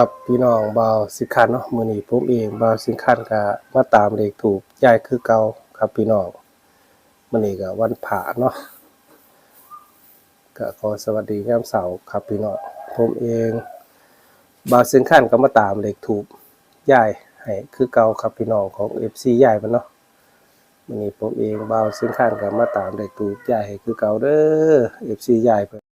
ครับพี่น้องบาวสิงคันเนาะมือนี้ผมเองบาวสิงคันก็มาตามเลขถูกยายคือเก่าครับพี่น้องมือนี้ก็วันพระเนาะก็ขอสวัสดียามเสาครับพี่น้องผมเองบาวสิงคันก็มาตามเลขถูกยายให้คือเก่าครับพี่น้องของ FC ย้ายมันเนาะมือนี้ผมเองบาวสิงคันก็มาตามเลขถูกยายให้คือเก่าเด้อ FC ย้ายเพิ่น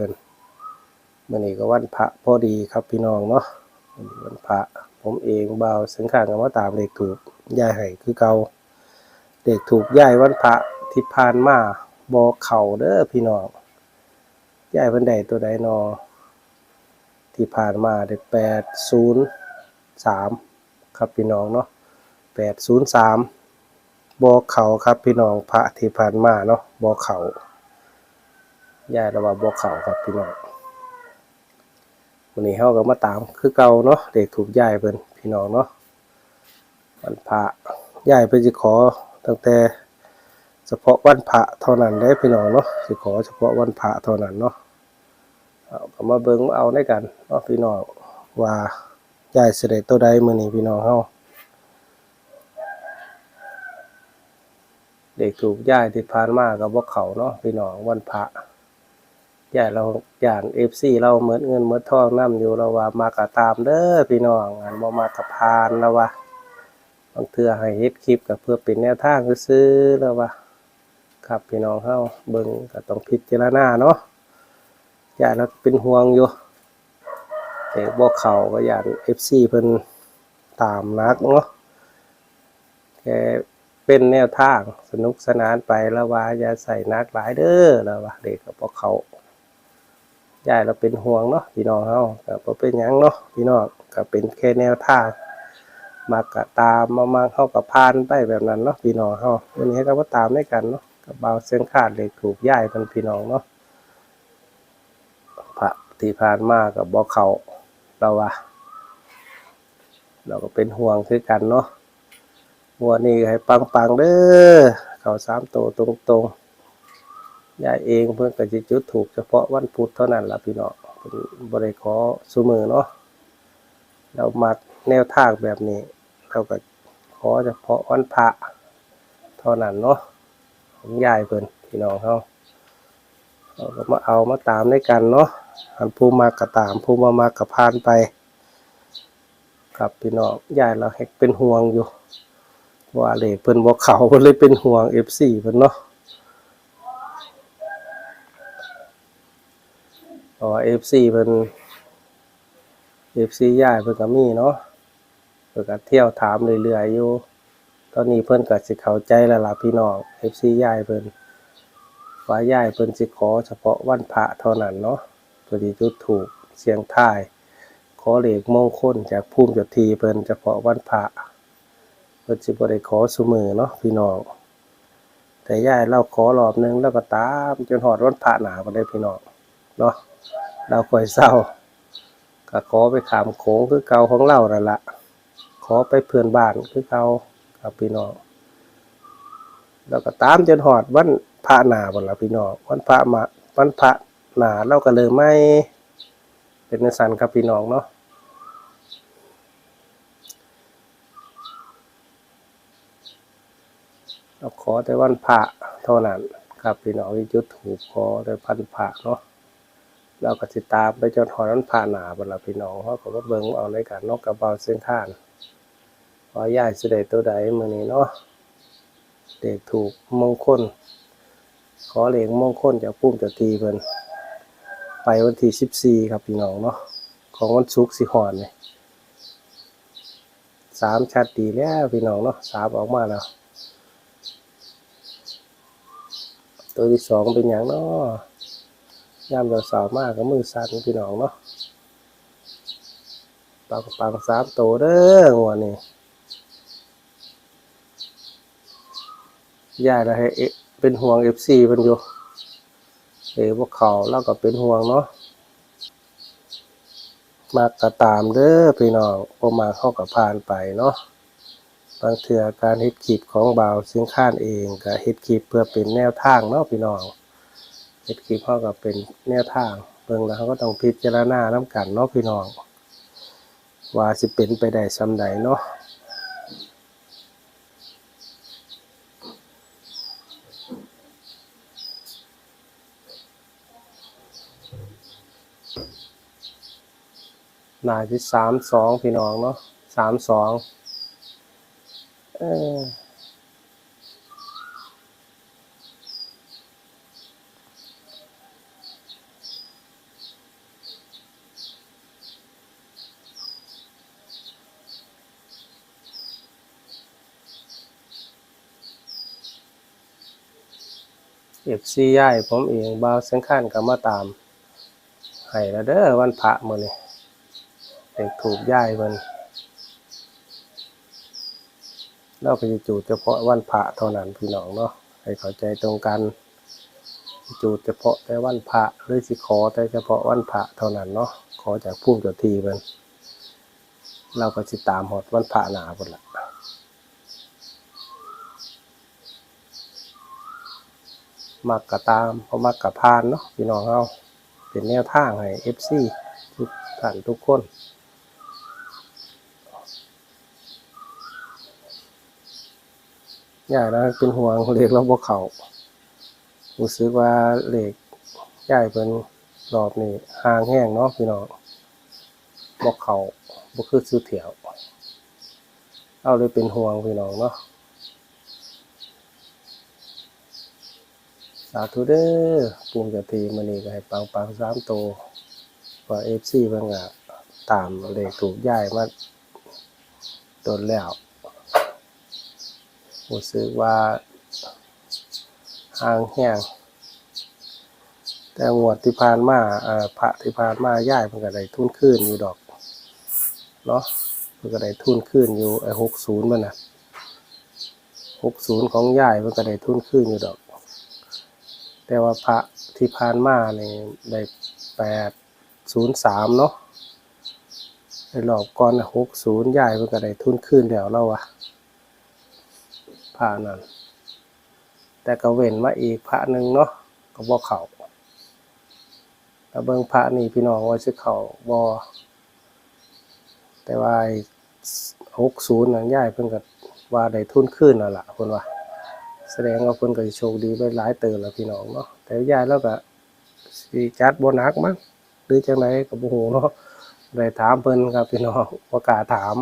พิ่นมื้อนี้ก็วันพระพอดีครับพี่น้องเนาะวันพระผมเองเบาสังขารก็มาตามเลขถูกย้ายให้คือเก่าเลขถูกย้ายวันพระที่ผ่านมาบ่เข้าเด้อพี่น้องย้ายเพิ่นได้ตัวใดนอ ที่ผ่านมาได้803ครับพี่น้องเนาะ803บ่เข้าครับพี่น้องพระที่ผ่านมาเนาะบ่เข้า ยาระว่าบ่เข้าครับพี่น้องวันนี้เฮาก็มาตามคือเก่าเนาะเด็กถูกยายเพิ่นพี่น้องเนาะวันพระยายเพิ่นสิขอตั้งแต่เฉพาะวันพระเท่านั้นได้พี่น้องเนาะสิขอเฉพาะวันพระเท่านั้นเนาะเอาก็มาเบิ่งมาเอาได้กันเนาะพี่น้องว่ายายสิได้ตัวใดมื้อนี้พี่น้องเฮาเด็กถูกย้ายที่ผ่านมาก็บ่เขาเนาะพี่น้องวันพระ ย่าเราอย่านเอฟซีเราเหมือนเงินเหมือนทองน้ำอยู่เราว่ามากะตามเด้อพี่น้องอันบ่มากะพานแล้วว่าบางเทื่อให้เฮ็ดคลิปก็เพื่อเป็นแนวทางซื้อแล้วว่าครับพี่น้องเฮาเบิ่งก็ต้องพิจารณาเนาะอย่าเราเป็นห่วงอยู่แต่บ่เขาก็อย่าน FC เพิ่นตามนักเนาะแค่เป็นแนวทางสนุกสนานไปแล้วว่าอย่าใส่นักหลายเด้อแล้วว่าเด็กก็บ่เข้า ยายเราเป็นห่วงเนาะพี่น้องเฮาก็บ่เป็นหยังเนาะพี่น้องก็เป็นแค่แนวทางมากะตามมามาเฮาก็ผ่านไปแบบนั้นเนาะพี่น้องเฮาวันนี้ก็มาตามด้วยกันเนาะกับเบาเส้นขาดเลยถูกย้ายเป็นพี่น้องเนาะพระที่ผ่านมาก็บ่เขาเราว่าเราก็เป็นห่วงคือกันเนาะวดนี้ให้ปังๆเด้อเขาสามโตตรงๆ ยายเองเพิ่อนก็สิจุดถูกเฉพาะวันพุธเท่านั้นล่ะพี่น้องเพิ่นบ่ได้ขอซุมือเนาะเรามักแนวทางแบบนี้เราก็ขอเฉพาะวันพระเท่านั้นเนาะของยายเพิ่อนพี่น้องเฮาเราก็มาเอามาตามด้วยกันเนาะอันผู้มากก็ตามผู้บ่มากก็ผ่านไปครับพี่น้องยายเราแฮกเป็นห่วงอยู่ว่าเลขเพิ่นบ่เขาเพิ่นเลยเป็นห่วง FC เพิ่นเนาะ อ๋อ FC เพิ่น FC ย้ายเพิ่นก็มีเนาะเพิ่นก็เที่ยวถามเรื่อยๆอยู่ ตอนนี้เพิ่นก็สิเข้าใจแล้วล่ะพี่น้อง FC ย้ายเพิ่นว่าย้ายเพิ่นสิขอเฉพาะวันพระเท่านั้นเนาะเพิ่นสิจุดถูกเสียงทาย ขอเลขมงคลจากภูมิเจ้าที่เพิ่นเฉพาะวันพระเพิ่นสิบ่ได้ขอซุมื้อเนาะพี่น้องแต่ย้ายเราขอรอบหนึงแล้วก็ตามจนฮอดวันพระหนาบ่ได้พี่น้อง เนาะเราคอยเศร้าก็ขอไปขามโขงคือเก่าของเรานั่นละขอไปเพื่อนบ้านคือเก่าครับพี่น้องแล้วก็ตามจนหอดวันพระหนาบนละพี่น้องวันพระมาวันพระหนาเราก็เลยไม่เป็นนสันครับพี่น้องเนาะเราขอแต่วันพระเท่านั้น ครับพี่น้องที่จุดถูกขอแต่พันพระเนาะ เราก็สิดตามไปจนหอนั้นผ่านหนาบนละพี่น้องเขาก็มาเบิ่งเอาในการนกกระเบาเส้นท่างว่าย่ายสิได้ตัวใดมือนี้เนาะเด็กถูกมงคล ขอเหลงมงคลจากปุ้มจากทีเพิ่นไปวันที่14ครับพี่น้องเนาะของวันศุกร์สิหอนนี่สามชัดดีแล้วพี่น้องเนาะสามออกมาแล้ว ตัวที่สองเป็นอย่างเนาะ ยามเราสาวมากก็มือสั่นพี่น้องเนาะปังปังสามโตเด้อหัวนี่ย่าเราให้เอเป็นห่วงเอฟซีเพิ่นอยู่เอ๋พวกเขาเราก็เป็นห่วงเนาะมากก็ตามเด้อพี่น้องบ่มาเข้ากับผ่านไปเนาะบางเทื่อการเฮ็ดคลิปของบ่าวเสียงข้านเองก็เฮ็ดคลิปเพื่อเป็นแนวทางเนาะพี่น้อง ฮ็ดคลิปเฮาก็เป็นแนวทางเบิ่งแล้วเฮาก็ต้องพิจารณานํกันเนาะพี่น้อง ว่าสิเป็นไปได้ส่ำใดเนาะน่าจะสามสองพี่น้องเนาะสามสองเออ เอฟซีย่ายผมเองบ่าวเส้นขั้นก็มาตามให้แล้วเด้อวันพระมื้อนี้เด็กถูกย้ายมันเราไปจูดเฉพาะวันพระเท่านั้นพี่น้องเนาะให้เข้าใจตรงกันจูดเฉพาะแต่วันพระหรือสิขอแต่เฉพาะวันพระเท่านั้นเนาะขอจากผู้เจ้าที่มันเราก็สิตามหอดวันพระหนาพุ่นละ มักกะตามเพราะมักกะพานเนาะพี่น้องเฮาเป็นแนวทางให้ FC ทุกท่านทุกคนย่ายนะเป็นห่วงเหล็กเราบ่เขารู้สึกว่าเหล็กย่ายเป็นรอบนี้ห่างแห้งเนาะพี่น้องบ่เขาบ่คือสุดเถียวเอาเลยเป็นห่วงพี่น้องเนาะ สาธุเด้อปุ่มจะทีมื้อนี้ก็ให้ปังปังสามโตว่า FC เพิ่นก็ตามเลขถูกย้ายมาโดนแล้วรู้สึกว่าห่างแห้งแต่งวดที่ผ่านมาอ่อพระที่ผ่านมาย่ายมันก็ได้ทุนขึ้นอยู่ดอกเนาะมันก็ได้ทุนขึ้นอยู่ไอ้หกศูนย์มันน่ะหกศูนย์ของย่ายมันก็ได้ทุนขึ้นอยู่ดอก แต่ว่าพระที่ผ่านมาเนี่ยได้แปดศูนย์สามเนาะในรอบก่อนหกศูนย์ย่ายมันก็ได้ทุนขึ้นแล้วแล้ววะพระนั่นแต่ก็เว้นมาอีกพระหนึ่งเนาะก็บ่เขาแล้วเบิ่งพระนี่พี่น้องว่าสิเขาบ่แต่ว่าหกศูนย์นั่นย้ายเพิ่นก็ว่าได้ทุนขึ้นนั่นล่ะเพิ่นว่า ดงว่าเพิ่นก็สิโชคดีไปหลายเติบแล้วพี่น้องเนาะแต่ยายแล้วก็สิจัดบ่หนักมั้งหรือจังไดก็บ่ฮู้เนาะได้ถามเพิ่นครับพี่น้องบ่กล้าถาม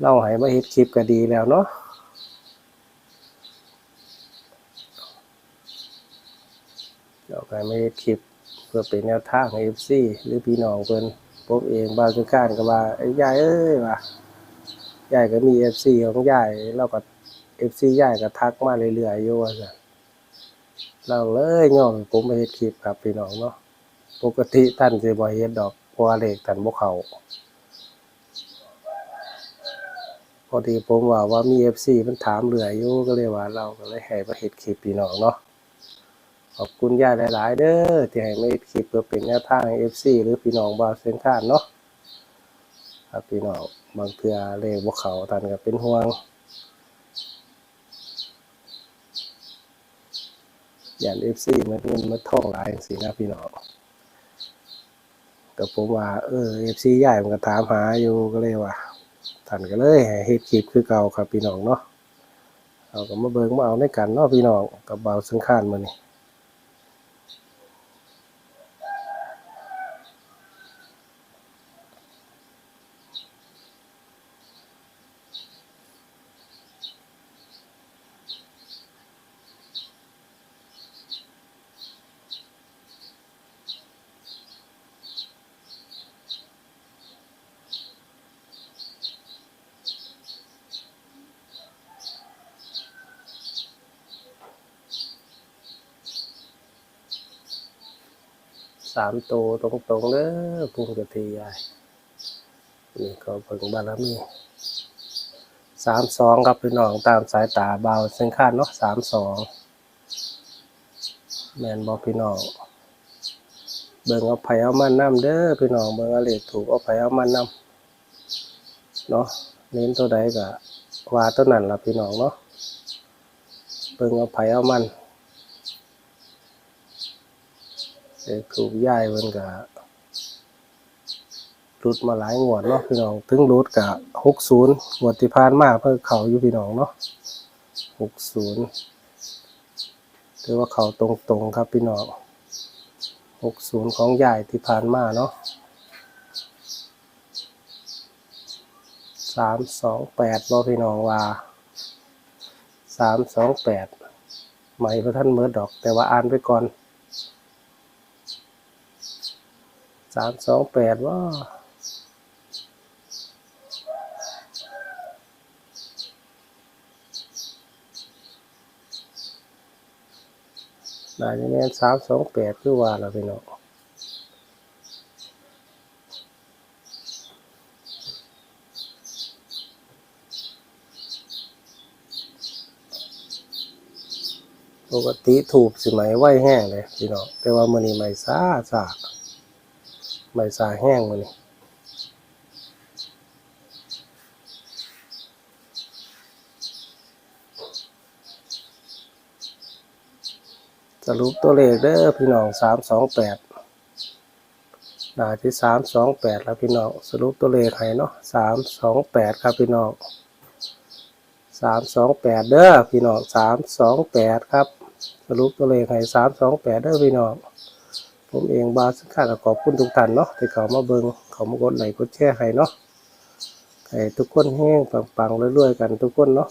เราให้มาเฮ็ดคลิปก็ดีแล้วเนาะเราก็ให้มาเฮ็ดคลิปเพื่อเป็นแนวทางให้ FC หรือพี่น้องเพิ่นผมเองบางการก็ว่าไอ้ยายเอ้ยว่ายายก็มี FC ของยายเราก็ FC ยายก็ทักมาเรื่อยๆอยู่ว่าซั่นเราเลยย่อมผมมาเฮ็ดคลิปครับพี่น้องเนาะปกติท่านสิบ่เฮ็ดดอกเพราะว่าเลขท่านบ่เข้าพอดีผมว่าว่ามี FC มันถามเรื่อยอยู่ก็เลยว่าเราก็เลยให้มาเฮ็ดคลิปพี่น้องเนาะขอบคุณย่าหลาย ๆ เด้อที่ให้มาเฮ็ดคลิปเพื่อเป็นแนวทางให้ FC หรือพี่น้องบาเส้นทางเนาะครับพี่น้องบางเทื่อเลขบ่เข้าท่านก็เป็นห่วง อย่างเอฟซีมันเงินมันทองหลายสินะพี่น้องก็ผมว่าเออ FC ใหญ่มันก็ถามหาอยู่ก็เลยว่าท่านก็เลยให้เฮ็ดคลิปคือเก่าครับพี่น้องเนาะเอาก็มาเบิ่งมาเอาในกันเนาะพี่น้องกับเบาสังขารมื้อนี้ามตัวตรงๆเด้อพุ่งกะทียายนี่ก็เบิ่งบารมีสามสองครับพี่น้องตามสายตาเบาเสังขารเนาะสามสองแมนบ่พี่น้องเบิ่งเอาไผ่เอามันนํเด้อพี่น้องเบิ่งเอาเลขถูกเอาไผ่เอามันนํเนาะเน้นตัวใดก็ว่าตัวนั้นล่ะพี่น้องเนาะเบิ่งเอาไผ่เอามัน เลขถูกย้ายเพิ่นก็หลุดมาหลายงวดเนาะพี่น้อง ถึงหลุดก็60งวดที่ผ่านมาเพิ่นเข้าอยู่พี่น้องเนาะ60ถือว่าเข้าตรงๆครับพี่น้องหกศูนย์ของยายที่ผ่านมาเนาะสามสองแปดบอพี่น้องว่าสามสองแปดใหม่พระท่านเมิดดอก แต่ว่าอ่านไปก่อน สามสองแปดว่าน่าจะแม่นสามสองแปดคือว่าเราพี่น้องปกติถูกสิไหมไหวแห้งเลยพี่น้องแต่ว่ามื้อนี้ไหมซาซา หมซาแห้งมื้อนี้สรุปตัวเลขเด้อพี่น้องสามสองแปดหน้าที่สามสองแปดแล้วพี่น้องสรุปตัวเลขให้เนาะสามสองแปดครับพี่น้องสามสองแปดเด้อพี่น้องสามสองแปดครับ สรุปตัวเลขให้สามสองแปดเด้อพี่น้อง ผมเองบาสค่าขอบคุณทุกท่านเนาะที่เขามาเบิงเขามากดไลค์กดแชร์ให้เนาะให้ทุกคนแห้งปังๆรวยๆกันทุกคนเนาะ